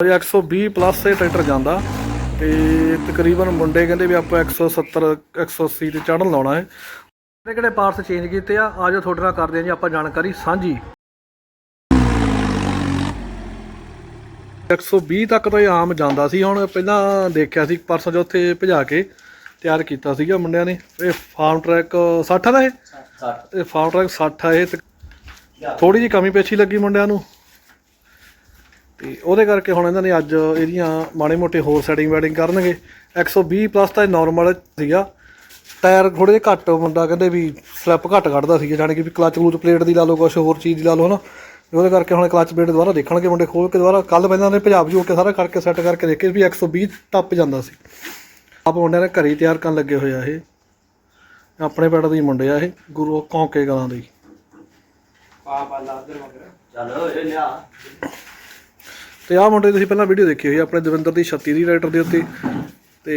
ਅਜੇ 120 plus ਇਹ tractor ਜਾਂਦਾ ਤੇ ਤਕਰੀਬਨ ਮੁੰਡੇ ਕਹਿੰਦੇ ਵੀ ਆਪਾਂ 170 180 ਤੇ ਚੜ੍ਹਨ ਲਾਉਣਾ ਹੈ। ਕਿਹੜੇ ਕਿਹੜੇ ਪਾਰਟਸ ਚੇਂਜ ਕੀਤੇ ਆ ਆਜੋ ਤੁਹਾਡੇ ਨਾਲ ਕਰਦੇ ਹਾਂ ਜੀ ਆਪਾਂ ਜਾਣਕਾਰੀ ਸਾਂਝੀ। 120 ਤੱਕ ਤਾਂ ਇਹ ਆਮ ਜਾਂਦਾ ਸੀ ਹੁਣ ਪਹਿਲਾਂ ਦੇਖਿਆ ਸੀ ਪਰਸੋਂ ਜੋ ਉੱਥੇ ਭਜਾ ਕੇ ਤਿਆਰ ਕੀਤਾ ਸੀਗਾ ਮੁੰਡਿਆਂ ਨੇ ਇਹ ਫਾਰਮ ਟਰੈਕ 60 ਦਾ ਇਹ? ਇਹ ਫਾਰਮ ਟਰੈਕ 60 ਆ ਇਹ ਥੋੜੀ ਜਿਹੀ ਕਮੀ ਪੇਸ਼ੀ ਲੱਗੀ ਮੁੰਡਿਆਂ ਨੂੰ। ਤੇ ਉਹਦੇ ਕਰਕੇ ਹੁਣ ਇਹਨਾਂ ਨੇ ਅੱਜ ਇਹਦੀਆਂ ਮਾੜੇ ਮੋਟੇ ਹੋਰ ਸੈਟਿੰਗ ਵੈਟਿੰਗ ਕਰਨਗੇ। 120 ਪਲੱਸ ਤਾਂ ਇਹ ਨਾਰਮਲ ਸੀਗਾ। ਟਾਇਰ ਥੋੜੇ ਜਿਹੇ ਘੱਟ ਮੁੰਡਾ ਕਹਿੰਦੇ ਵੀ ਸਲਿੱਪ ਘੱਟ ਕੱਢਦਾ ਸੀਗਾ ਜਾਣੀ ਕਿ ਵੀ ਕਲਚ ਕਲੂਚ ਪਲੇਟ ਦੀ ਲਾ ਲਓ ਕੁਛ ਹੋਰ ਚੀਜ਼ ਦੀ ਲਾ ਲਓ ਹਨਾ। ਉਹਦੇ ਕਰਕੇ ਹੁਣ ਕਲਚ ਪਲੇਟ ਦੁਬਾਰਾ ਦੇਖਣਗੇ ਮੁੰਡੇ ਖੋਲ ਕੇ ਦੁਬਾਰਾ। ਕੱਲ ਪਹਿਲਾਂ ਨੇ ਪੰਜਾਬ ਜੂ ਕੇ ਸਾਰਾ ਕਰਕੇ ਸੈੱਟ ਕਰਕੇ ਦੇਖੇ ਵੀ 120 ਟੱਪ ਜਾਂਦਾ ਸੀ। ਆਪ ਮੁੰਡਿਆਂ ਨੇ ਘਰੇ ਹੀ ਤਿਆਰ ਕਰਨ ਲੱਗੇ ਹੋਏ ਆ ਇਹ। ਆਪਣੇ ਪਿੰਡ ਦੇ ਮੁੰਡੇ ਆ ਇਹ ਗੁਰੂ ਕੌਂਕੇ ਗਲਾਂ ਦੇ ਹੀ। ਚੱਲ ਓਏ ਲਿਆ। ਤੇ ਆਹ ਮੁੰਡੇ ਤੁਸੀਂ ਪਹਿਲਾਂ ਵੀਡੀਓ ਦੇਖੀ ਹੋਈ ਆਪਣੇ ਦਵਿੰਦਰ ਦੀ 36 ਦੀ ਰਾਈਟਰ ਦੇ ਉੱਤੇ। ਤੇ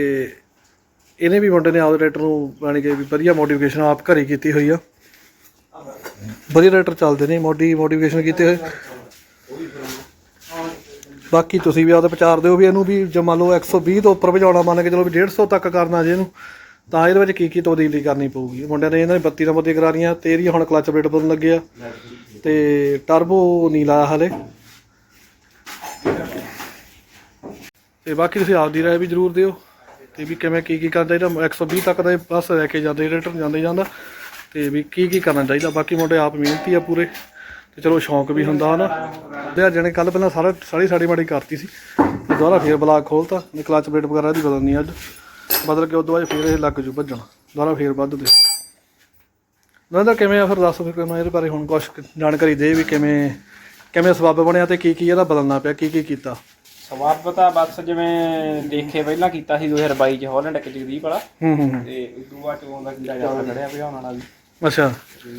ਇਹਨੇ ਵੀ ਮੁੰਡੇ ਨੇ ਆਪਦੇ ਰਾਈਟਰ ਨੂੰ ਯਾਨੀ ਕਿ ਵੀ ਵਧੀਆ ਮੋਡੀਫਿਕੇਸ਼ਨ ਆਪ ਘਰੇ ਕੀਤੀ ਹੋਈ ਆ। ਵਧੀਆ ਰਾਈਟਰ ਚੱਲਦੇ ਨੇ ਮੋਡੀ ਮੋਡੀਫਿਕੇਸ਼ਨ ਕੀਤੇ ਹੋਏ। ਬਾਕੀ ਤੁਸੀਂ ਵੀ ਆਪਦੇ ਵਿਚਾਰ ਦਿਓ ਵੀ ਇਹਨੂੰ ਵੀ ਜੇ ਮੰਨ ਲਓ 120 ਤੋਂ ਉੱਪਰ ਭਜਾਉਣਾ ਮੰਨ ਕੇ ਚਲੋ ਵੀ 150 ਤੱਕ ਕਰਨਾ ਜੇ ਇਹਨੂੰ, ਤਾਂ ਇਹਦੇ ਵਿੱਚ ਕੀ ਕੀ ਤਬਦੀਲੀ ਕਰਨੀ ਪਊਗੀ? ਮੁੰਡਿਆਂ ਨੇ ਇਹਨਾਂ ਨੇ 32 ਨੰਬਰ ਦੀ ਕਰਾਰੀਆਂ ਰਹੀਆਂ ਤੇ ਹੁਣ ਕਲਚ ਪਲੇਟ ਬਦਲਣ ਲੱਗੇ ਆ। ਤੇ ਟਰਬੋ ਨਹੀਂ ਲਾਇਆ ਹਲੇ। ਤੇ ਬਾਕੀ ਤੁਸੀਂ ਆਪਦੀ ਰਾਏ ਵੀ ਜ਼ਰੂਰ ਦਿਓ ਤੇ ਵੀ ਕਿਵੇਂ ਕੀ ਕੀ ਕਰਨਾ ਚਾਹੀਦਾ। 120 ਤੱਕ ਦਾ ਬਸ ਲੈ ਕੇ ਜਾਂਦੇ ਰਿਟਰਨ ਜਾਂਦੇ ਜਾਂਦਾ। ਤੇ ਵੀ ਕੀ ਕੀ ਕਰਨਾ ਚਾਹੀਦਾ। ਬਾਕੀ ਮੁੰਡੇ ਆਪ ਮਿਹਨਤੀ ਆ ਪੂਰੇ। ਤੇ ਚਲੋ ਸ਼ੌਂਕ ਵੀ ਹੁੰਦਾ ਹਨਾ। ਤੇ ਜਣੇ ਕੱਲ ਪਹਿਲਾਂ ਸਾਰਾ ਸਾਰੀ ਸਾੜੀ ਮਾੜੀ ਕਰਤੀ ਸੀ। ਤੇ ਦੁਬਾਰਾ ਫੇਰ ਬਲਾਕ ਖੋਲਤਾ। ਨੇ ਕਲਚ ਪਲੇਟ ਵਗੈਰਾ ਦੀ ਬਦਲਣੀ ਅੱਜ। ਬਦਲ ਕੇ ਉਦੋਂ ਬਾਅਦ ਫੇਰ ਇਹ ਲੱਗ ਜੂ ਭੱਜਣ। ਦੁਬਾਰਾ ਫੇਰ ਵੱਧ ਦੇ। ਨੰਦਰ ਕਿਵੇਂ ਆ? ਫਿਰ ਦੱਸ ਫਿਰ ਮੈਂ ਇਹਦੇ ਬਾਰੇ ਹੁਣ ਕੁਝ ਜਾਣਕਾਰੀ ਦੇ ਵੀ ਕਿਵੇਂ ਕਿਵੇਂ ਸਬੱਬ ਬਣਿਆ ਤੇ ਕੀ ਕੀ ਇਹਦਾ ਬਦਲਣਾ ਪਿਆ ਕੀ ਕੀ ਕੀਤਾ? ਸਵਾਬ ਤਾਂ ਬਸ ਜਿਵੇਂ ਦੇਖੇ ਪਹਿਲਾਂ ਕੀਤਾ ਸੀ 2022 ਚ ਹਾਲੈਂਡ ਇੱਕ ਜਗਦੀਪ ਵਾਲਾ। ਹੂੰ ਹੂੰ ਹੂੰ। ਤੇ ਉਦੋਂ ਬਾਅਦ ਚੋਂ ਦਾ ਕਿੰਦਾ ਜ਼ਿਆਦਾ ਖੜਿਆ ਭਜਾਉਣ ਵਾਲਾ ਵੀ। ਅੱਛਾ। ਤੇ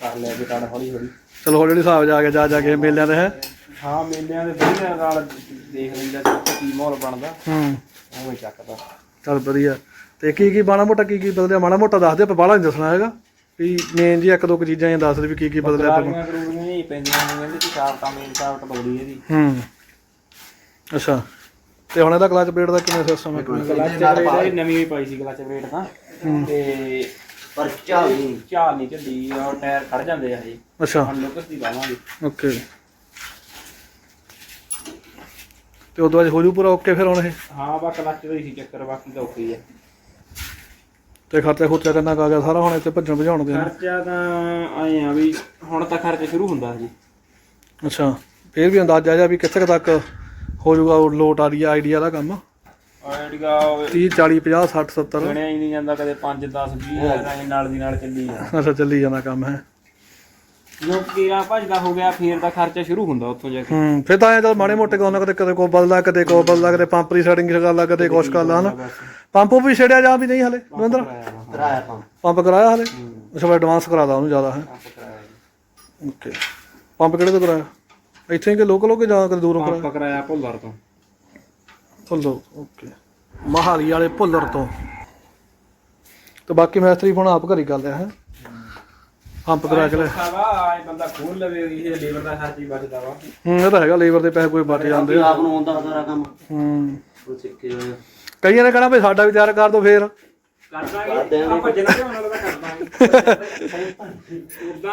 ਕਰ ਲਿਆ ਵੀ ਟਾਣ ਹੌਲੀ ਹੌਲੀ। ਚਲੋ ਹੌਲੀ ਹੌਲੀ ਹਿਸਾਬ ਜਾ ਕੇ ਜਾ ਜਾ ਕੇ ਮੇਲਿਆਂ ਦੇ ਹੈ। ਹਾਂ ਮੇਲਿਆਂ ਦੇ ਵਧੀਆ ਨਾਲ ਦੇਖ ਲਈਦਾ ਕਿ ਕੀ ਮਾਹੌਲ ਬਣਦਾ। ਹੂੰ। ਉਵੇਂ ਚੱਕਦਾ। ਚਲ ਵਧੀਆ। ਤੇ ਕੀ ਕੀ ਬਾਣਾ ਮੋਟਾ ਕੀ ਕੀ ਬਦਲਿਆ? ਮਾੜਾ ਮੋਟਾ ਦੱਸ ਦੇ ਆਪਾਂ ਬਾਹਲਾ ਨਹੀਂ ਦੱਸਣਾ ਹੈਗਾ। ਵੀ ਮੇਨ ਜੀ ਇੱਕ ਦੋ ਕੁ ਚੀਜ਼ਾਂ ਹੀ ਦੱਸ ਦੇ ਵੀ ਕੀ ਕੀ ਬਦਲਿਆ ਆਪਾਂ ਪੈਂਦੀਆਂ ਇਹਦੇ ਚ ਚਾਰ ਤਾਂ ਮੇਨ ਚਾਰ ਬਦਲੀ ਇਹਦੀ। ਹੂੰ। ਅੱਛਾ। ਤੇ ਹੁਣ ਇਹਦਾ ਕਲਚ ਪਲੇਟ ਦਾ ਕਿਵੇਂ ਸਿਸਟਮ ਹੈ ਕਿਵੇਂ ਕਲਚ ਬਰੇਡ ਇਹ ਨਵੀਂ ਹੀ ਪਾਈ ਸੀ ਕਲਚ ਬਰੇਡ ਤਾਂ। ਤੇ ਪਰ ਚੱਲ ਨਹੀਂ। ਚਾਲ ਨਹੀਂ ਚੱਲੀ ਉਹ ਟਾਇਰ ਖੜ ਜਾਂਦੇ ਆ ਹਜੇ ਅੱਛਾ। ਹੁਣ ਲੋਕਸ ਦੀ ਪਾਵਾਂਗੇ ਓਕੇ। ਤੇ ਉਦੋਂ ਬਾਅਦ ਹੋ ਜੂ ਪੂਰਾ ਓਕੇ ਫਿਰ ਹੁਣ ਇਹ? ਹਾਂ ਬਾ ਕਲਚ ਦਾ ਹੀ ਸੀ ਚੱਕਰ ਬਾਕੀ ਤਾਂ ਓਕੇ ਹੀ ਆ। ਤੇ ਖਰਚਾ ਖੁਰਚਾ ਕਿੰਨਾ ਕੁ ਆ ਗਿਆ? ਸਾਰਾ ਹੁਣ ਇੱਥੇ ਭੱਜਣ ਭਜਾਉਣ ਦੇ। ਖਰਚਾ ਤਾਂ ਆਏ ਆ ਵੀ ਹੁਣ ਤਾਂ ਖਰਚਾ ਸ਼ੁਰੂ ਹੁੰਦਾ ਜੀ। ਅੱਛਾ ਫਿਰ ਵੀ ਅੰਦਾਜ਼ਾ ਜਿਹਾ ਵੀ ਕਿੱਥੇ ਕੁ ਤੱਕ ਹੋ ਜਾਊਗਾ ਉਹ ਲੋਟ ਆ ਰਹੀ ਆ ਆਈਡੀਆ ਦਾ ਕੰਮ? ਆਈਡੀਆ 30 40 50 60 70 ਗਣਿਆ ਹੀ ਨਹੀਂ ਜਾਂਦਾ ਕਦੇ 5 10 20 ਹਜ਼ਾਰਾਂ ਨਾਲ ਦੀ ਨਾਲ ਚੱਲੀ ਜਾਂਦਾ। ਅੱਛਾ ਚੱਲੀ ਜਾਂਦਾ ਕੰਮ ਹੈ। ਜਦੋਂ ਕੀਰਾ ਭਜਦਾ ਹੋ ਗਿਆ ਫੇਰ ਦਾ ਖਰਚਾ ਸ਼ੁਰੂ ਹੁੰਦਾ ਉੱਥੋਂ ਜਾ ਕੇ। ਹੂੰ ਫਿਰ ਤਾਂ ਐਂ ਚੱਲ ਮਾੜੇ ਮੋਟੇ ਕੋਨਾ ਕਦੇ ਕਦੇ ਕੋ ਬਦਲਦਾ ਕਦੇ ਕੋ ਬਦਲਦਾ ਕਦੇ ਪੰਪ ਦੀ ਸੈਟਿੰਗ ਕਰ ਲਾ ਕਦੇ ਕੁਛ ਕਰ ਲਾ ਹਨਾ? ਪੰਪ ਵੀ ਛੜਿਆ ਜਾਂ ਵੀ ਨਹੀਂ ਹਲੇ ਕਰਾਇਆ ਤਾਂ ਪੰਪ। ਕਰਾਇਆ ਹਲੇ? ਅੱਛਾ ਮੈਂ ਐਡਵਾਂਸ ਕਰਾਦਾ ਉਹਨੂੰ ਜ਼ਿਆਦਾ ਹੈ? ਓਕੇ ਪੰਪ ਕਿਹੜੇ ਤੋਂ ਕਰਾਇਆ? ਇੱਥੇ ਹੀ ਕਿ ਲੋਕਲ ਹੋ ਕੇ ਜਾਂ ਕਦੇ ਦੂਰੋਂ ਕਰਾਇਆ? ਪੰਪ ਕਰਾਇਆ ਭੁੱਲਰ ਤੋਂ। ਭੁੱਲੋ ਓਕੇ ਮਹਾਲੀ ਵਾਲੇ ਭੁੱਲਰ ਤੋਂ। ਤੇ ਬਾਕੀ ਮੈਸਤਰੀ ਹੁਣ ਆਪ ਘਰੀ ਕਰ ਲਿਆ ਹੈ? ਪੰਪ ਕਰਾ ਕੇ ਲੈ। ਵਾ ਆਏ ਬੰਦਾ ਖੋਲ ਲਵੇ ਇਹ ਲੇਬਰ ਦਾ ਖਰਚ ਹੀ ਬਚਦਾ ਵਾ। ਹੂੰ ਇਹ ਤਾਂ ਹੈਗਾ ਲੇਬਰ ਦੇ ਪੈਸੇ ਕੋਈ ਬਚ ਜਾਂਦੇ ਆ। ਆਪ ਨੂੰ ਆਉਂਦਾ ਸਾਰਾ ਕੰਮ। ਹੂੰ। ਉਹ ਸਿੱਖੇ ਹੋਏ ਕਈਆਂ ਨੇ ਕਹਣਾ ਵੀ ਸਾਡਾ ਵੀ ਤਿਆਰ ਕਰ ਦੋ ਫੇਰ। ਕਰਦਾਂਗੇ ਆਪਾਂ ਜਿੰਨਾ ਕਿ ਉਹਨਾਂ ਦਾ ਕਰਦਾਂਗੇ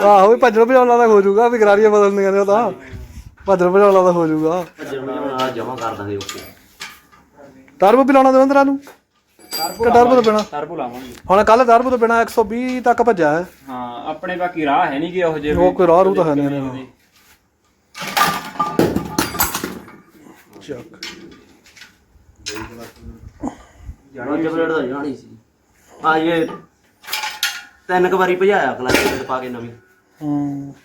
ਆਹੋ ਵੀ ਭੱਜਣ ਭਜਾਉਣ ਦਾ ਹੋ ਜਾਊਗਾ ਵੀ ਗਰਾਰੀਆਂ ਬਦਲਣੀਆਂ ਨੇ ਉਹ ਤਾਂ। ਭੱਜਣ ਭਜਾਉਣ ਦਾ ਹੋ ਜਾਊਗਾ। ਭੱਜਣ ਭਜਾਉਣ ਆ ਜਮਾ ਕਰ ਦਾਂਗੇ ਓਕੇ। ਟਰਬੋ ਵੀ ਲਾਉਣਾ ਦੇਵੰਦਰਾ ਨੂੰ। ਕਿ ਟਰਬੋ ਤੋਂ ਬਿਨਾ? ਟਰਬੋ ਲਾਵਾਂਗੇ। ਹੁਣ ਕੱਲ ਟਰਬੋ ਤੋਂ ਬਿਨਾ 120 ਤੱਕ ਭੱਜਿਆ ਹੈ ਹਾਂ ਆਪਣੇ ਬਾਕੀ ਰਾਹ ਹੈ ਨਹੀਂ ਕਿ ਉਹ ਜੇ ਉਹ ਕੋਈ ਰਾਹ ਰੂ ਤਾਂ ਹੈ ਨਹੀਂ। ਚੱਕ। ਜਾਣਾ ਜਬਰੇਟ ਦਾ ਜਾਣੀ ਸੀ। ਆ ਇਹ ਤਿੰਨ ਕੁ ਵਾਰੀ ਭਜਾਇਆ ਕਲਚ ਪਲੇਟ ਪਾ ਕੇ ਨਵੀਂ। ਹੂੰ।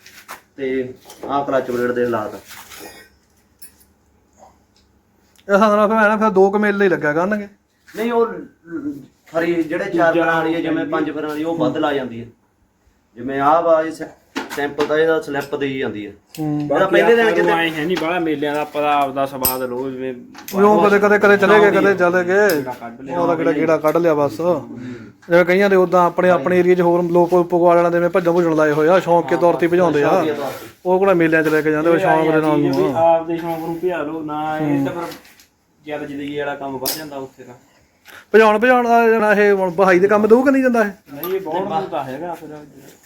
ਤੇ ਆਹ ਕਲਚ ਪਲੇਟ ਦੇ ਹਾਲਾਤ। ਇਹ ਸਾਡਾ ਫਿਰ ਨਾ ਫਿਰ ਦੋ ਕੁ ਮੇਲੇ ਹੀ ਲੱਗਿਆ ਕਰਨਗੇ। ਨਹੀਂ ਉਹ ਫਰੀ ਜਿਹੜੇ ਚਾਰ ਫਰਾਂ ਵਾਲੀ ਹੈ ਜਿਵੇਂ ਪੰਜ ਫਰਾਂ ਵਾਲੀ ਉਹ ਵੱਧ ਲਾ ਜਾਂਦੀ ਹੈ ਜਿਵੇਂ ਆਹ ਵਾ ਇਹ ਸੈਂਪਲ ਤਾਂ ਇਹਦਾ ਸਲਿੱਪ ਦੇ ਹੀ ਜਾਂਦੀ ਹੈ। ਇਹਦਾ ਪਹਿਲੇ ਦਿਨ ਕਿਤੇ ਆਏ ਹੈ ਨਹੀਂ ਬੜਾ ਮੇਲਿਆਂ ਦਾ ਪਤਾ ਆਪਦਾ ਸਵਾਦ ਲੋ ਜਿਵੇਂ ਉਹ ਕਦੇ ਕਦੇ ਕਦੇ ਚਲੇ ਗਏ ਕਦੇ ਚਲੇ ਗਏ। ਉਹਦਾ ਕਿਹੜਾ ਕੀੜਾ ਕੱਢ ਲਿਆ ਬਸ। ਜਿਵੇਂ ਕਈਆਂ ਦੇ ਉਦਾਂ ਆਪਣੇ ਆਪਣੇ ਏਰੀਆ 'ਚ ਹੋਰ ਲੋਕ ਪਗਵਾ ਵਾਲਿਆਂ ਦੇ ਭੱਜਣ ਭੁੱਜਣ ਲਾਏ ਹੋਏ ਆ ਸ਼ੌਂਕ ਕੇ ਤੌਰ ਤੇ ਭਜਾਉਂਦੇ ਆ। ਉਹ ਕਿਹੜਾ ਮੇਲਿਆਂ 'ਚ ਲੈ ਕੇ ਜਾਂਦੇ ਉਹ ਸ਼ੌਂਕ ਦੇ ਨਾਲ ਨੂੰ। ਆਪਦੇ ਸ਼ੌਂਕ ਨੂੰ ਭਿਆ ਲੋ ਨਾ ਇਹ ਤਾਂ ਫਿਰ ਜ਼ਿਆਦਾ ਜ਼ਿੰਦਗੀ ਵਾਲਾ ਕੰਮ ਵੱਧ ਜਾਂਦਾ ਉੱਥੇ ਦਾ ਭਜਾਉਣ ਭਜਾਉਣ ਦਾ ਜਿਹੜਾ ਇਹ ਹੁਣ ਬਹਾਈ ਦੇ ਕੰਮ ਦਊ ਕਿ ਨਹੀਂ ਜਾਂਦਾ ਇਹ? ਨਹੀਂ ਇਹ ਬਹੁਤ ਨੂੰ ਤਾਂ ਹੈਗਾ ਫਿਰ।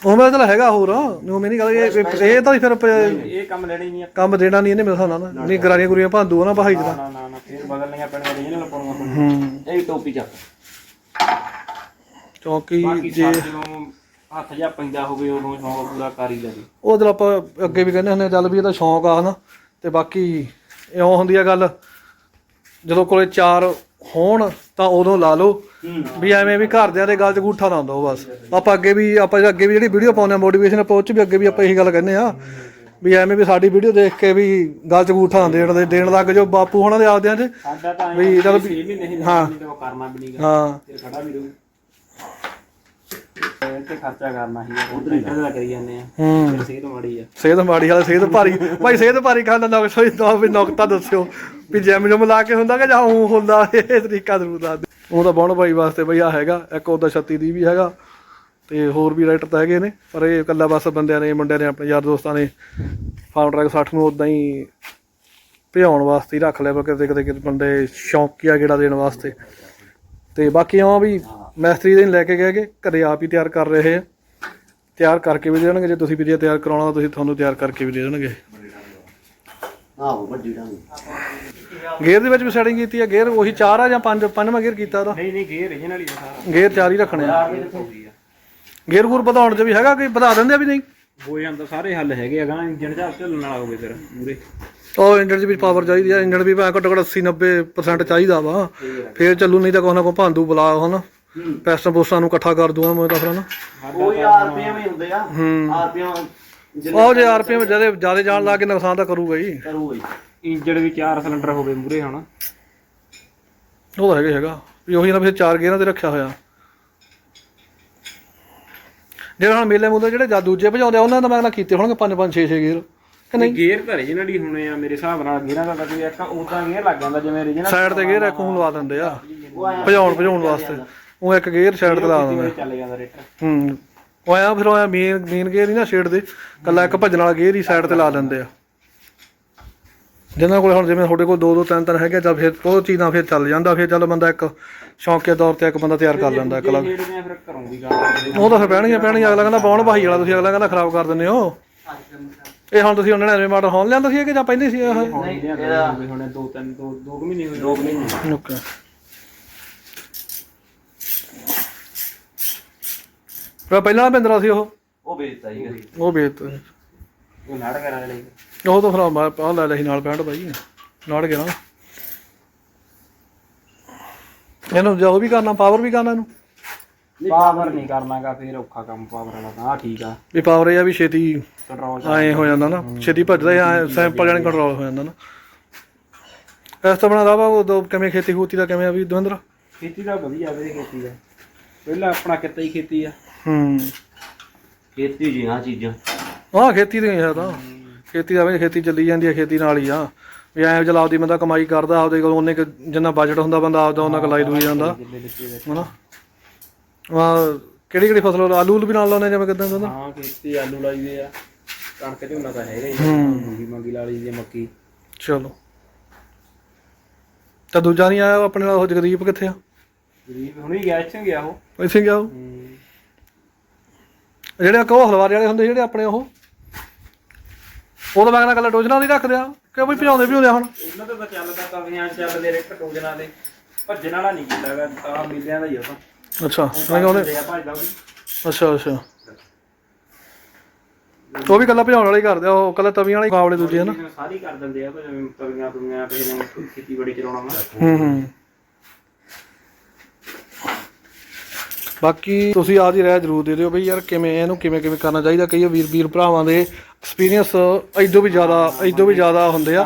ਉਹ ਮੈਂ ਤਾਂ ਹੈਗਾ ਹੋਰ ਉਹ ਮੈਂ ਨਹੀਂ ਗੱਲ ਇਹ ਇਹ ਤਾਂ ਫਿਰ ਪ- ਇਹ ਕੰਮ ਲੈਣਾ ਹੀ ਨਹੀਂ ਕੰਮ ਦੇਣਾ ਨਹੀਂ ਇਹਨੇ ਮੇਰੇ ਹਿਸਾਬ ਨਾਲ ਨਹੀਂ ਗਰਾਰੀਆਂ ਗੁਰੀਆਂ ਭਾਂਦੂ ਆ ਨਾ ਬਹਾਈ ਦਾ। ਨਾ ਨਾ ਨਾ ਫਿਰ ਬਦਲਣੀਆਂ ਪੈਣੀਆਂ ਰੀਜਨਲ ਹੂੰ। ਇਹ ਟੋਪੀ ਚੱਕ। ਚੌਂਕੀ ਬਾਕੀ ਜੇ ਸਾਡੇ ਜਦੋਂ ਹੱਥ ਜਾਂ ਪੈਂਦਾ ਹੋਵੇ ਉਦੋਂ ਸ਼ੌਂਕ ਪੂਰਾ ਕਰ ਹੀ ਲਵੇ ਉਹ ਆਪਾਂ ਅੱਗੇ ਵੀ ਕਹਿੰਦੇ ਹੁੰਦੇ ਆ, ਚੱਲ ਵੀ ਇਹਦਾ ਸ਼ੌਂਕ ਆ ਹਨਾ। ਤੇ ਬਾਕੀ ਇਉਂ ਹੁੰਦੀ ਆ ਗੱਲ ਜਦੋਂ ਕੋਲੇ ਚਾਰ ਹੋਣ ਤਾਂ ਉਦੋਂ ਲਾ ਲਓ ਵੀ ਐਵੇਂ ਵੀ ਘਰਦਿਆਂ ਦੇ ਗੱਲ 'ਚ ਗੂਠਾ ਨਾ ਹੁੰਦਾ ਬਸ। ਆਪਾਂ ਅੱਗੇ ਵੀ ਆਪਾਂ ਅੱਗੇ ਵੀ ਜਿਹੜੀ ਵੀਡੀਓ ਪਾਉਂਦੇ ਆ ਮੋਟੀਵੇਸ਼ਨ ਆਪਾਂ ਉਹ 'ਚ ਵੀ ਅੱਗੇ ਵੀ ਆਪਾਂ ਇਹੀ ਗੱਲ ਕਹਿੰਦੇ ਆ ਵੀ ਐਵੇਂ ਵੀ ਸਾਡੀ ਵੀਡੀਓ ਦੇਖ ਕੇ ਵੀ ਗੱਲ 'ਚ ਗੂਠਾ ਨਾ ਦੇਣ ਦੇ ਦੇਣ ਲੱਗ ਜੋ ਬਾਪੂ ਹੋਣਾ ਦੇ ਆਪਦਿਆਂ 'ਚ ਸਾਡਾ ਤਾਂ ਵੀ ਚੱਲ ਹਾਂ। ਕਰਨਾ ਵੀ ਹਾਂ। ਫਿਰ ਖੜਾ ਵੀ ਰਹੂ। ਇਹ ਤੇ ਖਰਚਾ ਕਰਨਾ ਹੀ ਉਹ ਟਰੈਕਟਰ ਦਾ ਕਰੀ ਜਾਂਦੇ ਆ। ਹੂੰ। ਫਿਰ ਸਿਹਤ ਮਾੜੀ ਆ। ਸਿਹਤ ਮਾੜੀ ਵਾਲਾ ਸਿਹਤ ਭਾਰੀ। ਭਾਈ ਸਿਹਤ ਭਾਰੀ ਖਾਣ ਦਾ ਨੁਕਸ ਹੋਈ ਤਾਂ ਵੀ ਨੁਕਤਾ ਦੱਸਿਓ। ਵੀ ਜਿਮ ਜਮ ਲਾ ਕੇ ਹੁੰਦਾ ਕਿ ਜਾਂ ਉਹ ਹੁੰਦਾ? ਇਹ ਤਰੀਕਾ ਜ਼ਰੂਰ ਦੱਸ ਦਿਓ। ਉਹ ਤਾਂ ਬਣ ਭਾਈ ਵਾਸਤੇ ਬਈ ਆ ਹੈਗਾ। ਇੱਕ ਉਹਦਾ 36 ਦੀ ਵੀ ਹੈਗਾ। ਤੇ ਹੋਰ ਵੀ ਰਾਈਟਰ ਤਾਂ ਹੈਗੇ ਨੇ। ਪਰ ਇਹ ਇਕੱਲਾ ਬਸ ਬੰਦਿਆਂ ਨੇ ਮੁੰਡਿਆਂ ਨੇ ਆਪਣੇ ਯਾਰ ਦੋਸਤਾਂ ਨੇ ਫਾਰਮ ਟਰੈਕ 60 ਨੂੰ ਉਦਾਂ ਹੀ ਭਿਆਉਣ ਵਾਸਤੇ ਹੀ ਰੱਖ ਲਿਆ। ਪਰ ਕਿਤੇ ਕਿਤੇ ਕਿਤੇ ਬੰਦੇ ਸ਼ੌਂਕੀਆ ਗੇੜਾ ਦੇਣ ਵਾਸਤੇ। ਤੇ ਬਾਕੀ ਆ ਵੀ ਮੈਸਤਰੀ ਦੇ ਨੀ ਲੈ ਕੇ ਗਏ ਕਿ ਘਰੇ ਆਪ ਹੀ ਤਿਆਰ ਕਰ ਰਹੇ ਆ। ਤਿਆਰ ਕਰਕੇ ਵੀ ਦੇ ਦੇਣਗੇ ਜੇ ਤੁਸੀਂ ਵੀ ਤਿਆਰ ਕਰਾਉਣਾ ਤਾਂ ਤੁਸੀਂ ਤੁਹਾਨੂੰ ਤਿਆਰ ਕਰਕੇ ਵੀ ਦੇ ਦੇਣਗੇ। ਆਹੋ ਵੱਡੀ ਡਾਂਗ ਗੇਅਰ ਦੇ ਵਿੱਚ ਵੀ ਸੈਟਿੰਗ ਕੀਤੀ ਆ ਗੇਅਰ ਉਹੀ ਚਾਰ ਆ ਜਾਂ ਪੰਜ ਪੰਜਵਾਂ ਗੇਅਰ ਕੀਤਾ ਉਹਦਾ? ਨਹੀਂ ਨਹੀਂ ਗੇ ਰੀਜਨਲ ਹੀ ਆ ਸਾਰਾ। ਗੇਅਰ ਚਾਰ ਹੀ ਰੱਖਣੇ ਆ। ਗੇਅਰ ਗੂਰ ਵਧਾਉਣ ਚ ਵੀ ਹੈਗਾ ਕੋਈ? ਵਧਾ ਦਿੰਦੇ ਆ ਵੀ ਨਹੀਂ? ਹੋ ਜਾਂਦਾ ਸਾਰੇ ਹੱਲ ਹੈਗੇ ਅਗਾ ਇੰਜਣ ਝਾਕ ਝੱਲਣ ਵਾਲਾ ਹੋਵੇ ਫਿਰ ਮੂਰੇ ਉਹ ਇੰਜਣ 'ਚ ਵੀ ਪਾਵਰ ਚਾਹੀਦੀ ਆ ਇੰਜਣ ਵੀ ਭਾਵੇਂ ਘੱਟੋ ਘੱਟ 80 90% ਚਾਹੀਦਾ ਵਾ। ਫੇਰ ਚੱਲੂ ਨਹੀਂ ਤਾਂ ਕੋਈ ਨਾ ਕੋਈ ਭਾਂਦੂ ਬੁਲਾ ਹਨਾ। ਪੈਸਟਾਂ ਪੋਸਟਾਂ ਨੂੰ ਇਕੱਠਾ ਕਰ ਦੂੰਗਾ ਮੈਂ ਤਾਂ ਫਿਰ ਨਾ ਕੋਈ ਆਰਪੀਐਮ ਹੀ ਹੁੰਦੇ ਆ। ਹੂੰ। ਆਰਪੀਐਮ ਉਹ ਜੇ ਆਰਪੀਐਮ ਜ਼ਿਆਦਾ ਜ਼ਿਆਦਾ ਜਾਣ ਲਾ ਕੇ ਨੁਕਸਾਨ ਤਾਂ ਕਰੂਗਾ ਹੀ। ਕਰੂਗਾ ਹੀ। ਇੰਜਣ ਵੀ ਚਾਰ ਸਿਲੰਡਰ ਹੋਵੇ ਮੂਰੇ ਹੁਣ। ਉਹ ਤਾਂ ਹੈਗਾ ਹੀ ਹੈਗਾ। ਵੀ ਉਹੀ ਨਾ ਫਿਰ ਚਾਰ ਗੇਅਰਾਂ ਤੇ ਰੱਖਿਆ ਹੋਇਆ। ਜਿਹੜੇ ਹੁਣ ਮੇਲੇ ਮੂਲੇ ਜਿਹੜੇ ਜਾਂ ਦੂਜੇ ਭਜਾਉਂਦੇ ਆ ਉਹਨਾਂ ਦਾ ਮੈਂ ਕਹਿੰਦਾ ਕੀਤੇ ਹੋਣਗੇ 5 5 6 6 ਗੇਅਰ ਕਿ ਨਹੀਂ? ਗੇਅਰ ਤਾਂ ਰੀਜਨਲ ਹੀ ਹੋਣੇ ਆ ਮੇਰੇ ਹਿਸਾਬ ਨਾਲ ਗੇਅਰਾਂ ਦਾ ਤਾਂ ਕੋਈ ਇੱਕ ਉਦਾਂ ਗੇਅਰ ਲੱਗ ਜਾਂਦਾ ਜਿਵੇਂ ਰੀਜਨਲ ਸਾਈਡ ਤੇ ਗੇਅਰ ਇੱਕ ਨੂੰ ਲਵਾ ਦਿੰਦੇ ਆ। ਉਹ ਭਜਾਉਣ ਭਜਾਉਣ ਵਾਸਤੇ। ਉਹ ਇੱਕ ਗੇਅਰ ਸਾਈਡ ਤੇ ਲਾ ਦਿੰਦੇ। ਚੱਲ ਜਾਂਦਾ ਰੇਟਰ। ਹੂੰ। ਉਹ ਆਇਆ ਫਿਰ ਉਹ ਮੇਨ ਮੇਨ ਗੇਅਰ ਹੀ ਨਾ ਛੇੜ ਦੇ ਕੱਲਾ ਇੱਕ ਭੱਜਣ ਵਾਲਾ ਗੇਅਰ ਹੀ ਸਾਈਡ ਤੇ ਲਾ ਦਿੰਦੇ ਆ। ਜਿਨ੍ਹਾਂ ਕੋਲ ਹੁਣ ਜਿਵੇਂ ਤੁਹਾਡੇ ਕੋਲ ਦੋ ਦੋ ਤਿੰਨ ਤਿੰਨ ਹੈਗੇ ਤਾਂ ਫਿਰ ਉਹ ਚੀਜ਼ ਫਿਰ ਚੱਲ ਜਾਂਦਾ ਫਿਰ ਚੱਲ ਬੰਦਾ ਇੱਕ ਸ਼ੌਂਕੀਆ ਤੌਰ ਤੇ ਇੱਕ ਬੰਦਾ ਤਿਆਰ ਕਰ ਲੈਂਦਾ ਇੱਕ ਅਲੱਗ। ਉਹ ਤਾਂ ਫਿਰ ਪੈਣੀਆਂ ਪੈਣੀਆਂ ਅਗਲਾ ਕਹਿੰਦਾ ਬੌਣ ਭਾਈ ਵਾਲਾ ਤੁਸੀਂ ਅਗਲਾ ਕਹਿੰਦਾ ਖਰਾਬ ਕਰ ਦਿੰਦੇ ਹੋ। ਇਹ ਹੁਣ ਤੁਸੀਂ 99 ਮਾਡਲ ਹੋਣ ਲਿਆਂਦਾ ਸੀ ਕਿ ਜਾਂ ਪਹਿਲੇ ਸੀ ਇਹ? ਨਹੀਂ ਇਹਦਾ ਹੁਣੇ ਦੋ ਤਿੰਨ ਦੋ ਦੋ ਕੁ ਮਹੀਨੇ ਹੋਏ। ਦੋ ਮਹੀਨੇ। ਓਕੇ ਪਰ ਪਹਿਲਾਂ ਵਾਲਾ ਬਿੰਦਰਾ ਸੀ ਉਹ? ਉਹ ਵੇਚਤਾ ਜੀ ਉਹ ਵੇਚ ਉਹ ਨਾੜ ਕਰਾ ਲਈ ਉਹ ਤਾਂ ਫਿਰ ਆਹ ਲੈ ਸੀ ਨਾਲ ਪੈਂਟ ਬਾਈ। ਨਾੜ ਗਿਆ ਨਾ। ਇਹਨੂੰ ਜੋ ਵੀ ਕਰਨਾ ਪਾਵਰ ਵੀ ਕਰਨਾ ਇਹਨੂੰ? ਪਾਵਰ ਨਹੀਂ ਕਰਨਾਗਾ ਫਿਰ ਔਖਾ ਕੰਮ ਪਾਵਰ ਵਾਲਾ ਤਾਂ। ਠੀਕ ਆ। ਵੀ ਪਾਵਰ ਇਹ ਆ ਵੀ ਛੇਤੀ ਕੰਟਰੋਲ ਐ ਹੋ ਜਾਂਦਾ। ਨਾ। ਛੇਤੀ ਭੱਜਦਾ ਐ ਸੈਂਪਲ ਜਾਨੀ ਕੰਟਰੋਲ ਹੋ ਜਾਂਦਾ ਨਾ। ਇਸ ਤੋਂ ਬਣਾ ਦਾਵਾ ਉਹ ਦੋ ਕਿਵੇਂ ਖੇਤੀ ਖੂਤੀ ਦਾ ਕਿਵੇਂ ਆ ਵੀ ਦਵਿੰਦਰ? ਖੇਤੀ ਦਾ ਵਧੀਆ ਵੀਰੇ ਖੇਤੀ ਦਾ। ਪਹਿਲਾਂ ਆਪਣਾ ਕਿੱਤਾ ਹੀ ਖੇਤੀ ਆ। ਹੂੰ। ਖੇਤੀ ਜੀ ਆ ਚੀਜ਼ਾਂ। ਆਹ ਖੇਤੀ ਦੇ ਹੈ ਤਾਂ। ਖੇਤੀ ਦਾ ਵੀ ਖੇਤੀ ਚੱਲੀ ਜਾਂਦੀ ਹੈ ਖੇਤੀ ਨਾਲ ਹੀ ਆ। ਵੀ ਐਂ ਚਲਾ ਆਪਦੀ ਬੰਦਾ ਕਮਾਈ ਕਰਦਾ ਆਪਦੇ ਕੋਲ ਉਹਨੇ ਕੁ ਜਿੰਨਾ ਬਜਟ ਹੁੰਦਾ ਬੰਦਾ ਆਪਦਾ ਉਹਨਾਂ ਕਲਾਈ ਦੂਈ ਜਾਂਦਾ। ਹਨਾ? ਆ ਕਿਹੜੀ ਕਿਹੜੀ ਫਸਲ ਲਾਉਂਦੇ? ਆਲੂ ਉਲੂ ਵੀ ਨਾਲ ਲਾਉਂਦੇ ਜਿਵੇਂ ਕਿਦਾਂ ਕਹਿੰਦਾ? ਹਾਂ ਖੇਤੀ ਆਲੂ ਲਾਈਦੇ ਆ। ਕਣਕ ਝੋਨਾ ਤਾਂ ਹੈਗਾ ਹੀ ਹੂੰ। ਮੂੰਗੀ ਮੰਗੀ ਲਾ ਲਈ ਦੀ ਮੱਕੀ। ਚਲੋ। ਤਾਂ ਦੂਜਾ ਨਹੀਂ ਆਇਆ ਆਪਣੇ ਨਾਲ ਉਹ ਜਗਦੀਪ ਕਿੱਥੇ ਆ? ਗਰੀਬ ਹੁਣੇ ਹੀ ਗਿਆ ਇੱਥੇ ਗਿਆ ਉਹ। ਇੱਥੇ ਗਿਆ ਉਹ? ਜਿਹੜੇ ਕਹੋ ਹਲਵਾਰੇ ਵਾਲੇ ਹੁੰਦੇ ਜਿਹੜੇ ਆਪਣੇ ਉਹ। ਉਹ ਤਾਂ ਮੈਂ ਕਹਿੰਦਾ ਕੱਲਾ ਡੋਜਣਾ ਨਹੀਂ ਰੱਖਦੇ ਆ ਕਿ ਬਈ ਭਜਾਉਂਦੇ ਭਜਾਉਂਦੇ ਆ ਹੁਣ। ਇਹਨਾਂ ਤੋਂ ਤਾਂ ਚੱਲਦਾ ਤਵੀਆਂ ਚੱਲਦੇ ਰਹੇ ਟੋਜਨਾਂ ਦੇ ਭੱਜਣ ਵਾਲਾ ਨਹੀਂ ਕੀਤਾਗਾ ਤਾਂ ਮਿਲਿਆਂ ਦਾ ਹੀ ਆ ਤਾਂ। ਅੱਛਾ ਮੈਂ ਕਹਿੰਦਾ ਆ ਭੱਜਦਾ ਵੀ। ਅੱਛਾ ਅੱਛਾ। ਉਹ ਵੀ ਕੱਲਾ ਭਜਾਉਣ ਵਾਲੇ ਕਰਦੇ ਆ ਉਹ ਕੱਲਾ ਤਵੀਆਂ ਵਾਲੇ ਮੁਕਾਬਲੇ ਦੂਜੇ ਹਨਾ। ਸਾਰੀ ਕਰ ਦਿੰਦੇ ਆ ਤਵੀਆਂ ਤੁਵੀਆਂ ਕਿਸੇ ਨੇ ਖੇਤੀਬਾੜੀ ਚਲਾਉਣਾ ਵਾ। ਹੂੰ ਹੂੰ। ਬਾਕੀ ਤੁਸੀਂ ਆਜ ਹੀ ਰਾਏ ਜਰੂਰ ਦੇ ਦਿਓ ਬਈ ਯਾਰ ਕਿਵੇਂ ਇਹਨੂੰ ਕਿਵੇਂ ਕਿਵੇਂ ਕਰਨਾ ਚਾਹੀਦਾ। ਕਈ ਵੀਰ ਵੀਰ ਭਰਾਵਾਂ ਦੇ ਐਕਸਪੀਰੀਅੰਸ ਇਦੋਂ ਵੀ ਜ਼ਿਆਦਾ ਇਦੋਂ ਵੀ ਜ਼ਿਆਦਾ ਹੁੰਦੇ ਆ।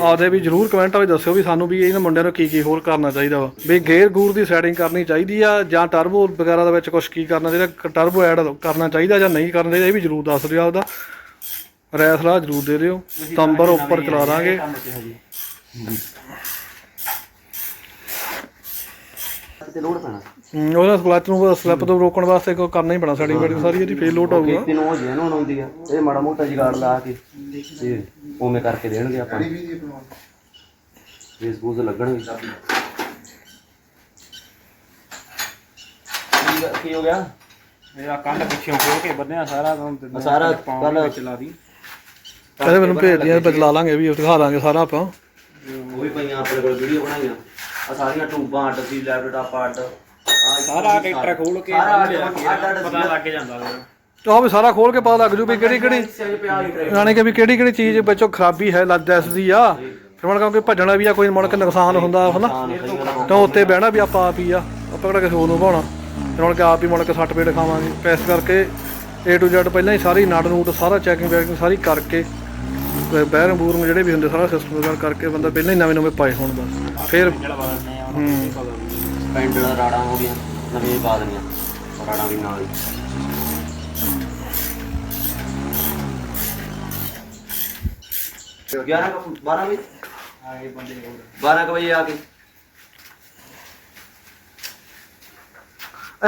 ਆਪਦੇ ਵੀ ਜਰੂਰ ਕਮੈਂਟਾਂ ਵਿੱਚ ਦੱਸਿਓ ਵੀ ਸਾਨੂੰ ਵੀ ਇਹਨਾਂ ਮੁੰਡਿਆਂ ਨੂੰ ਕੀ ਕੀ ਹੋਰ ਕਰਨਾ ਚਾਹੀਦਾ ਵਾ। ਵੀ ਗੇਅਰ ਗੂਰ ਦੀ ਸੈਟਿੰਗ ਕਰਨੀ ਚਾਹੀਦੀ ਆ ਜਾਂ ਟਰਬੋ ਵਗੈਰਾ ਦੇ ਵਿੱਚ ਕੁਝ ਕੀ ਕਰਨਾ ਚਾਹੀਦਾ ਟਰਬੋ ਐਡ ਕਰਨਾ ਚਾਹੀਦਾ ਜਾਂ ਨਹੀਂ ਕਰਨਾ ਚਾਹੀਦਾ ਇਹ ਵੀ ਜਰੂਰ ਦੱਸ ਦਿਓ ਆਪਦਾ। ਰੈਸਲਾ ਜਰੂਰ ਦੇ ਦਿਓ। ਤੰਬਰ ਉੱਪਰ ਚਲਾ ਦਾਂਗੇ। ਤੇ ਲੋਡ ਪੈਣਾ। ਉਹਦਾ ਕਲਚ ਨੂੰ ਸਲਿੱਪ ਤੋਂ ਰੋਕਣ ਵਾਸਤੇ ਕੋਈ ਕਰਨਾ ਹੀ ਪੈਣਾ ਸੈਟਿੰਗ ਵੈਟਿੰਗ ਸਾਰੀ ਇਹਦੀ ਫੇਲ ਲੋਟ ਹੋਊਗਾ ਖੇਤੀ ਨੂੰ ਹੋ ਜੇ ਨੂੰ ਆਉਂਦੀ ਆ ਇਹ ਮਾੜਾ ਮੋਟਾ ਜਿਗਾੜ ਲਾ ਕੇ ਤੇ ਉਵੇਂ ਕਰਕੇ ਦੇਣਗੇ ਆਪਾਂ। ਇਸ ਬੂਜ਼ ਲੱਗਣਗੇ। ਕੀ ਕੀ ਹੋ ਗਿਆ? ਮੇਰਾ ਕੰਨ ਪਿੱਛੋਂ ਖੋਲ ਕੇ ਬੰਨਿਆ ਸਾਰਾ ਤੁਹਾਨੂੰ ਸਾਰਾ ਪਾਉਣ ਕੱਲ੍ਹ- ਵਿੱਚ ਲਾ ਦੀ। ਕਹਿੰਦੇ ਮੈਨੂੰ ਭੇਜ ਦਿਆਂ ਬਦਲਾ ਲਾਂਗੇ ਵੀ ਦਿਖਾ ਦਾਂਗੇ ਸਾਰਾ ਆਪਾਂ। ਉਹ ਵੀ ਪਈਆਂ ਆਪਣੇ ਕੋਲ ਵੀਡੀਓ ਬਣਾਈਆਂ। ਆ ਸਾਰੀਆਂ ਟੂਬਾਂ ਅੱਡ ਸੀ ਲੈਪਟਾਪ ਅੱਡ। ਸਾਰਾ ਟਰੈਕਟਰ ਖੋਲ ਕੇ ਸਾਰਾ ਪਤਾ ਲੱਗ ਜਾਂਦਾ। ਆਹ ਵੀ ਸਾਰਾ ਖੋਲ ਕੇ ਪਤਾ ਲੱਗ ਜੂ ਵੀ ਕਿਹੜੀ ਕਿਹੜੀ ਹੀ ਯਾਨੀ ਕਿ ਵੀ ਕਿਹੜੀ ਕਿਹੜੀ ਚੀਜ਼ ਵਿੱਚੋਂ ਖਰਾਬੀ ਹੈ ਲੱਜ ਐਸਦੀ ਆ। ਫਿਰ ਮਨ ਕਿਉਂਕਿ ਭੱਜਣਾ ਵੀ ਆ ਕੋਈ ਮੁੜ ਕੇ ਨੁਕਸਾਨ ਹੁੰਦਾ ਹਨਾ? ਤਾਂ ਉੱਤੇ ਬਹਿਣਾ ਵੀ ਆਪਾਂ ਆਪ ਹੀ ਆ। ਆਪਾਂ ਕਿਹੜਾ ਕਿਸੇ ਹੋਰ ਨੂੰ ਭਾਉਣਾ ਫਿਰ ਮੁੜ ਕੇ ਆਪ ਹੀ ਮੁੜ ਕੇ ਸੱਟ ਪੇਟ ਖਾਵਾਂਗੇ। ਪੈਸ ਕਰਕੇ A to Z ਪਹਿਲਾਂ ਹੀ ਸਾਰੀ ਨਟ ਨੂਟ ਸਾਰਾ ਚੈਕਿੰਗ ਵੈਕਿੰਗ ਸਾਰੀ ਕਰਕੇ ਬੈਰਨ ਬੂਰਨ ਜਿਹੜੇ ਵੀ ਹੁੰਦੇ ਸਾਰਾ ਸਿਸਟਮ ਵਗੈਰਾ ਕਰਕੇ ਬੰਦਾ ਪਹਿਲਾਂ ਹੀ ਨਵੇਂ ਨਵੇਂ ਪਾਏ ਹੋਣ ਬਸ। ਫਿਰ ਜਿਹੜਾ ਪੈਂਡਲ ਰਾੜਾਂ ਹੋ ਗਈਆਂ ਨਵੀਆਂ ਪਾ ਦੇਣੀਆਂ ਰਾੜਾਂ ਵੀ ਨਾਲ ਹੀ। ਕੁ- ਬੰਦੇ ਹੋਰ। 12 ਕੁ ਵਜੇ ਆ ਕੇ।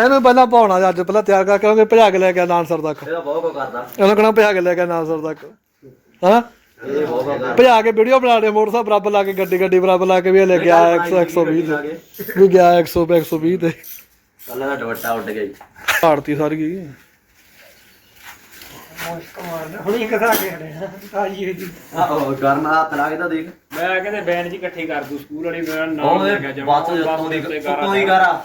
ਇਹਨੂੰ ਪਹਿਲਾਂ ਭਾਉਣਾ ਅੱਜ ਪਹਿਲਾਂ ਤਿਆਰ ਕਰਕੇ ਕਿਉਂਕਿ ਭਜਾ ਕੇ ਲੈ ਗਿਆ ਨਾਨਸਰ ਤੱਕ। ਇਹਦਾ ਬਹੁਤ ਕੋ ਕਰਦਾ। ਇਹਨੂੰ ਕਹਣਾ ਭਜਾ ਕੇ ਲੈ ਗਿਆ ਨਾਨਸਰ ਤੱਕ। ਹਾਂ? ਭਜਾ ਕੇ ਵੀਡੀਓ ਬਣਾ ਲਿਆ ਮੋਟਰਸਾਈਕਲ ਬਰਾਬਰ ਲਾ ਕੇ ਗੱਡੀ ਗੱਡੀ ਬਰਾਬਰ ਲਾ ਕੇ ਵੀ ਇਹ ਲੈ ਗਿਆ 100 120 ਤੇ। ਵੀ ਗਿਆ 100 ਤੇ 120 ਤੇ। ਕੱਲ ਦਾ ਦੁਪੱਟਾ ਉੱਡ ਗਿਆ ਜੀ। ਭਾਰਤੀ ਸਾਰੀ ਗਈ। ਹੁਣੀ ਕਥਾ ਕੇ ਹੜੇ ਆਈ ਇਹਦੀ ਆਹੋ ਕਰਨ ਹੱਥ ਲਾ ਕੇ ਤਾਂ ਦੇਖ। ਮੈਂ ਕਹਿੰਦੇ ਬੈਨ ਜੀ ਇਕੱਠੀ ਕਰ ਦੂ ਸਕੂਲ ਵਾਲੀ ਬੈਨ ਨਾਲ ਉਹਦੇ ਲੈ ਗਿਆ ਜਮਾ ਬੱਸ ਉੱਤੋਂ ਦੀ ਉੱਤੋਂ ਦੀ ਕਰਾ